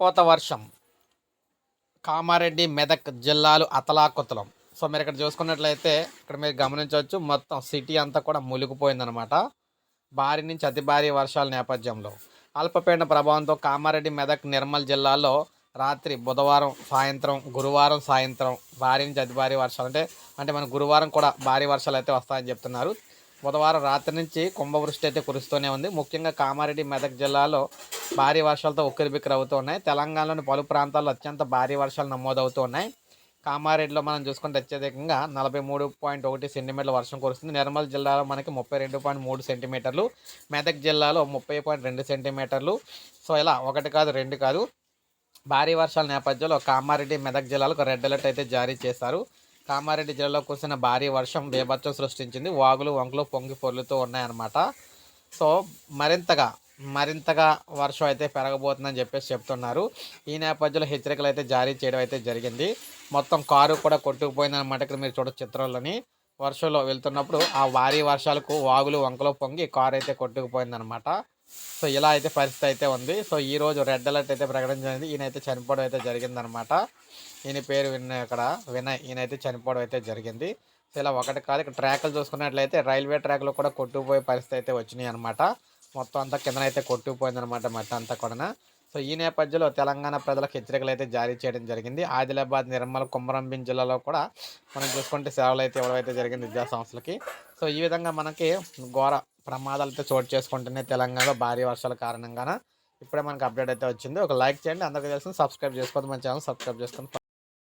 పోత వర్షం. కామారెడ్డి మెదక్ జిల్లాలు అతలాకుతలం. సో మీరు ఇక్కడ చూసుకున్నట్లయితే ఇక్కడ మీరు గమనించవచ్చు మొత్తం సిటీ అంతా కూడా మునిగిపోయిందనమాట భారీ నుంచి అతి భారీ వర్షాల నేపథ్యంలో. అల్పపీడన ప్రభావంతో కామారెడ్డి మెదక్ నిర్మల్ జిల్లాలో రాత్రి బుధవారం సాయంత్రం గురువారం సాయంత్రం భారీ నుంచి అతి భారీ వర్షాలు. అంటే అంటే మన గురువారం కూడా భారీ వర్షాలు అయితే వస్తాయని చెప్తున్నారు. బుధవారం రాత్రి నుంచి కుంభవృష్టి అయితే కురుస్తూనే ఉంది. ముఖ్యంగా కామారెడ్డి మెదక్ జిల్లాలో భారీ వర్షాలతో ఉక్కిరిబిక్కిరి అవుతూ ఉన్నాయి. తెలంగాణలోని పలు ప్రాంతాల్లో అత్యంత భారీ వర్షాలు నమోదవుతూ ఉన్నాయి. కామారెడ్డిలో మనం చూసుకుంటే అత్యధికంగా నలభై మూడు పాయింట్ ఒకటి సెంటీమీటర్ల వర్షం కురుస్తుంది. నిర్మల్ జిల్లాలో మనకి ముప్పై రెండు పాయింట్ మూడు సెంటీమీటర్లు. మెదక్ జిల్లాలో ముప్పై పాయింట్ రెండు సెంటీమీటర్లు. సో ఇలా ఒకటి కాదు రెండు కాదు. భారీ వర్షాల నేపథ్యంలో కామారెడ్డి మెదక్ జిల్లాలకు రెడ్ అలర్ట్ అయితే జారీ చేశారు. కామారెడ్డి జిల్లాలో కురిసిన భారీ వర్షం బీభత్సం సృష్టించింది. వాగులు వంకలు పొంగి పొర్లుతూ ఉన్నాయన్నమాట. సో మరింతగా మరింతగా వర్షం అయితే పెరగబోతుందని చెప్పేసి చెప్తున్నారు. ఈ నేపథ్యంలో హెచ్చరికలు అయితే జారీ చేయడం అయితే జరిగింది. మొత్తం కారు కూడా కొట్టుకుపోయింది అనమాట ఇక్కడ మీరు చూడొచ్చు చిత్రంలోని వర్షంలో వెళ్తున్నప్పుడు ఆ భారీ వర్షాలకు వాగులు వంకలు పొంగి కారు అయితే కొట్టుకుపోయిందనమాట సో ఇలా అయితే పరిస్థితి అయితే ఉంది. సో ఈ రోజు రెడ్ అలర్ట్ అయితే ప్రకటించింది ఈయన అయితే చనిపోవడం అయితే జరిగిందనమాట ఈయన పేరు విన్న ఇక్కడ వినయ్ ఈయన అయితే చనిపోవడం అయితే జరిగింది. సో ఇలా ఒకటి కాదు ఇక్కడ ట్రాక్లు చూసుకున్నట్లయితే రైల్వే ట్రాక్లు కూడా కొట్టుకుపోయే పరిస్థితి అయితే వచ్చినాయి అనమాట మొత్తం అంతా కిందనైతే కొట్టుకుపోయింది అనమాట మట్టి అంతా కూడా సో ఈ నేపథ్యంలో తెలంగాణ ప్రజలకు హెచ్చరికలు అయితే జారీ చేయడం జరిగింది. ఆదిలాబాద్ నిర్మల్ కుమరంబిం జిల్లాలో కూడా మనం చూసుకుంటే సేవలు అయితే ఇవ్వడం అయితే జరిగింది విద్యా సంస్థలకి. సో ఈ విధంగా మనకి ఘోర ప్రమాదాలు అయితే చోటు చేసుకుంటున్నాయి తెలంగాణలో భారీ వర్షాల కారణంగా ఇప్పుడే మనకి అప్డేట్ అయితే వచ్చింది. ఒక లైక్ చేయండి. అందరికీ తెలిసింది సబ్స్క్రైబ్ చేసుకోవద్దు మన ఛానల్ సబ్స్క్రైబ్ చేసుకుని